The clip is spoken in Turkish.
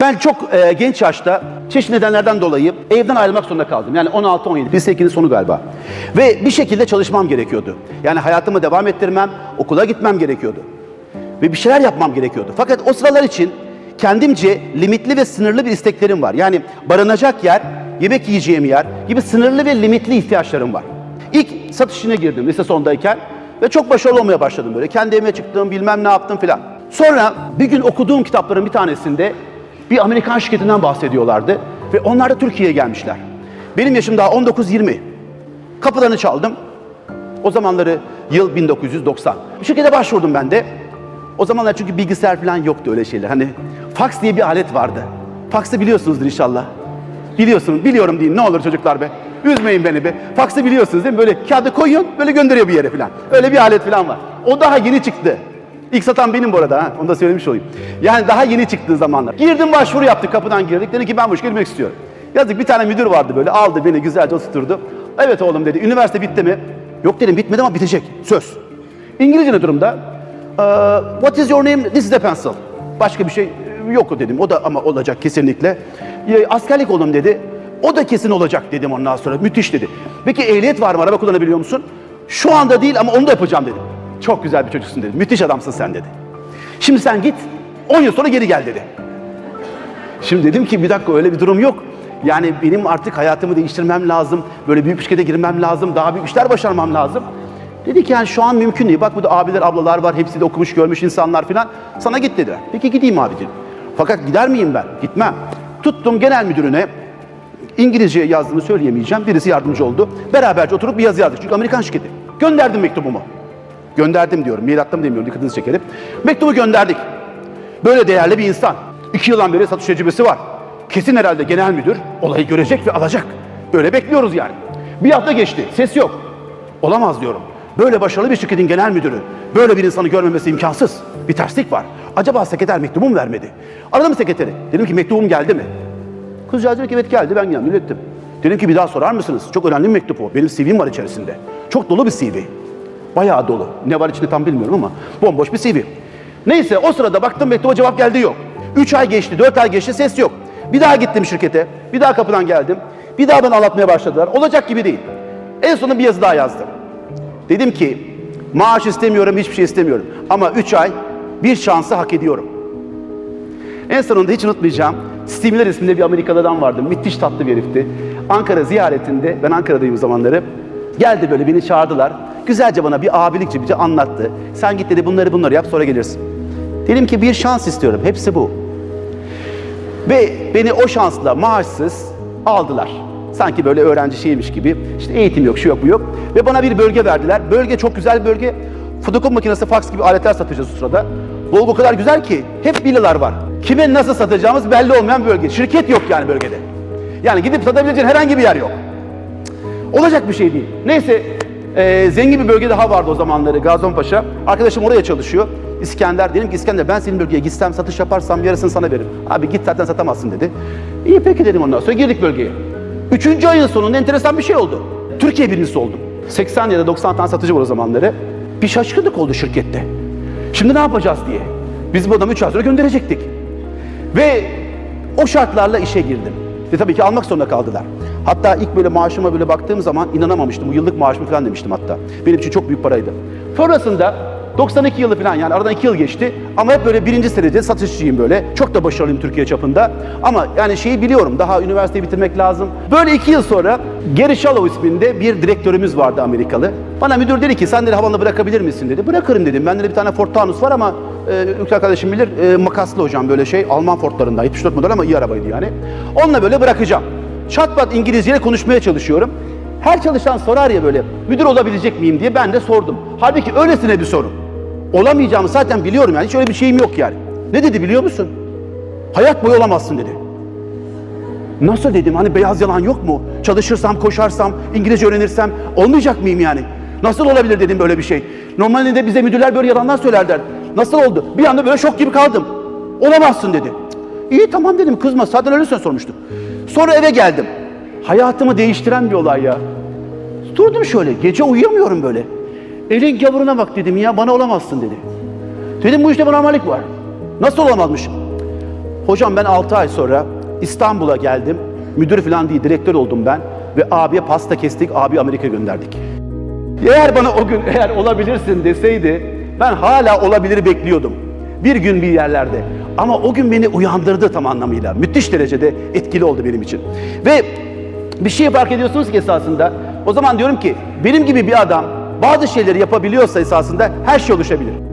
Ben çok e, genç yaşta çeşitli nedenlerden dolayı evden ayrılmak zorunda kaldım. Yani 16-17, lise 2'nin sonu galiba. Ve bir şekilde çalışmam gerekiyordu. Yani hayatımı devam ettirmem, okula gitmem gerekiyordu. Ve bir şeyler yapmam gerekiyordu. Fakat o sıralar için kendimce limitli ve sınırlı bir isteklerim var. Yani barınacak yer, yemek yiyeceğim yer gibi sınırlı ve limitli ihtiyaçlarım var. İlk satış işine girdim lise sondayken ve çok başarılı olmaya başladım böyle. Kendi evime çıktım, bilmem ne yaptım filan. Sonra bir gün okuduğum kitapların bir tanesinde bir Amerikan şirketinden bahsediyorlardı ve onlar da Türkiye'ye gelmişler. Benim yaşım daha 19-20. Kapılarını çaldım. O zamanları yıl 1990. Bir şirkete başvurdum ben de. O zamanlar çünkü bilgisayar falan yoktu öyle şeyler. Hani fax diye bir alet vardı. Fax'ı biliyorsunuzdur inşallah. Biliyorsunuz, biliyorum deyin ne olur çocuklar be. Üzmeyin beni be. Fax'ı biliyorsunuz değil mi? Böyle kağıdı koyuyorsun, böyle gönderiyor bir yere falan. Öyle bir alet falan var. O daha yeni çıktı. İlk satan benim bu arada ha. Onu da söylemiş olayım. Yani daha yeni çıktığı zamanlar. Girdim başvuru yaptık kapıdan girdik. Dedi ki ben bu işe girmek istiyorum. Yazık bir tane müdür vardı böyle aldı beni güzelce oturtturdu. Evet oğlum dedi. Üniversite bitti mi? Yok dedim bitmedi ama bitecek. Söz. İngilizce ne durumda? Ee, what is your name? This is a pencil. Başka bir şey e, yok dedim. O da ama olacak kesinlikle. E, askerlik oğlum dedi. O da kesin olacak dedim ondan sonra. Müthiş dedi. Peki ehliyet var mı? Araba kullanabiliyor musun? Şu anda değil ama onu da yapacağım dedim. Çok güzel bir çocuksun dedi. Müthiş adamsın sen dedi. Şimdi sen git 10 yıl sonra geri gel dedi. Şimdi dedim ki bir dakika öyle bir durum yok. Yani benim artık hayatımı değiştirmem lazım. Böyle büyük şirkete girmem lazım. Daha büyük işler başarmam lazım. Dedi ki yani şu an mümkün değil. Bak burada abiler ablalar var. Hepsi de okumuş görmüş insanlar filan. Sana git dediler. Peki gideyim abi dedim. Fakat gider miyim ben? Gitmem. Tuttum genel müdürüne. İngilizce yazdığını söyleyemeyeceğim. Birisi yardımcı oldu. Beraberce oturup bir yazı yazdık. Çünkü Amerikan şirketi. Gönderdim mektubumu. Gönderdim diyorum. Mail attım demiyorum. Dikkatinizi çekerim. Mektubu gönderdik. Böyle değerli bir insan. İki yıldan beri satış tecrübesi var. Kesin herhalde genel müdür olayı görecek ve alacak. Böyle bekliyoruz yani. Bir hafta geçti. Ses yok. Olamaz diyorum. Böyle başarılı bir şirketin genel müdürü, böyle bir insanı görmemesi imkansız. Bir terslik var. Acaba sekreter mektubu mu vermedi? Aradım sekreteri. Dedim ki mektubum geldi mi? Kızcağız dedi ki evet geldi ben geldim ilettim. Dedim ki bir daha sorar mısınız? Çok önemli bir mektup o. Benim CV'm var içerisinde. Çok dolu bir CV. Bayağı dolu. Ne var içinde tam bilmiyorum ama bomboş bir CV. Neyse o sırada baktım mektuba cevap geldi yok. Üç ay geçti, dört ay geçti ses yok. Bir daha gittim şirkete. Bir daha kapıdan geldim. Bir daha beni anlatmaya başladılar. Olacak gibi değil. En sonunda bir yazı daha yazdım. Dedim ki maaş istemiyorum, hiçbir şey istemiyorum. Ama üç ay bir şansı hak ediyorum. En sonunda hiç unutmayacağım. Steve Miller isminde bir Amerikalı adam vardı. Müthiş tatlı bir herifti. Ankara ziyaretinde, ben Ankara'dayım zamanları. Geldi böyle beni çağırdılar. Güzelce bana bir abilikçe bir şey anlattı. Sen git dedi bunları bunları yap sonra gelirsin. Dedim ki bir şans istiyorum. Hepsi bu. Ve beni o şansla maaşsız aldılar. Sanki böyle öğrenci şeymiş gibi. İşte eğitim yok, şu yok, bu yok. Ve bana bir bölge verdiler. Bölge çok güzel bir bölge. Fotokopi makinesi, faks gibi aletler satacağız o sırada. Bölge o kadar güzel ki hep villalar var. Kime nasıl satacağımız belli olmayan bölge. Şirket yok yani bölgede. Yani gidip satabileceğin herhangi bir yer yok. Olacak bir şey değil. Neyse e, zengin bir bölge daha vardı o zamanları Gazonpaşa. Arkadaşım oraya çalışıyor. İskender. Dedim ki İskender ben senin bölgeye gitsem satış yaparsam yarısını sana veririm. Abi git zaten satamazsın dedi. İyi peki dedim ondan sonra girdik bölgeye. Üçüncü ayın sonunda enteresan bir şey oldu. Türkiye birincisi oldum. 80 ya da 90 tane satıcı var o zamanları. Bir şaşkınlık oldu şirkette. Şimdi ne yapacağız diye. Biz bu adamı 3 ay sonra gönderecektik. Ve o şartlarla işe girdim. Ve tabii ki almak zorunda kaldılar. Hatta ilk böyle maaşıma böyle baktığım zaman inanamamıştım. Bu yıllık maaşımı falan demiştim hatta. Benim için çok büyük paraydı. Sonrasında 92 yılı falan yani aradan 2 yıl geçti. Ama hep böyle birinci derece satışçıyım böyle. Çok da başarılıyım Türkiye çapında. Ama yani şeyi biliyorum daha üniversiteyi bitirmek lazım. Böyle 2 yıl sonra Gary Shallow isminde bir direktörümüz vardı Amerikalı. Bana müdür dedi ki sen dedi havanla bırakabilir misin dedi. Bırakırım dedim. Bende de bir tane Ford Taunus var ama e, arkadaşım bilir e, makaslı hocam böyle şey Alman Ford'larında 74 model ama iyi arabaydı yani. Onunla böyle bırakacağım. Çatpat İngilizceyle konuşmaya çalışıyorum. Her çalışan sorar ya böyle müdür olabilecek miyim diye ben de sordum. Halbuki öylesine bir soru. Olamayacağımı zaten biliyorum yani hiç öyle bir şeyim yok yani. Ne dedi biliyor musun? Hayat boyu olamazsın dedi. Nasıl dedim hani beyaz yalan yok mu? Çalışırsam, koşarsam, İngilizce öğrenirsem olmayacak mıyım yani? Nasıl olabilir dedim böyle bir şey. Normalde bize müdürler böyle yalanlar söylerler. Nasıl oldu? Bir anda böyle şok gibi kaldım. Olamazsın dedi. İyi tamam dedim kızma zaten öyle sormuştum. Sonra eve geldim. Hayatımı değiştiren bir olay ya. Durdum şöyle gece uyuyamıyorum böyle. Elin gavuruna bak dedim ya bana olamazsın dedi. Dedim bu işte bir normallik var. Nasıl olamazmışım? Hocam ben 6 ay sonra İstanbul'a geldim. Müdür falan değil, direktör oldum ben. Ve abiye pasta kestik, abi Amerika gönderdik. Eğer bana o gün eğer olabilirsin deseydi ben hala olabilir bekliyordum. Bir gün bir yerlerde. Ama o gün beni uyandırdı tam anlamıyla. Müthiş derecede etkili oldu benim için. Ve bir şey fark ediyorsunuz ki esasında o zaman diyorum ki benim gibi bir adam bazı şeyleri yapabiliyorsa esasında her şey oluşabilir.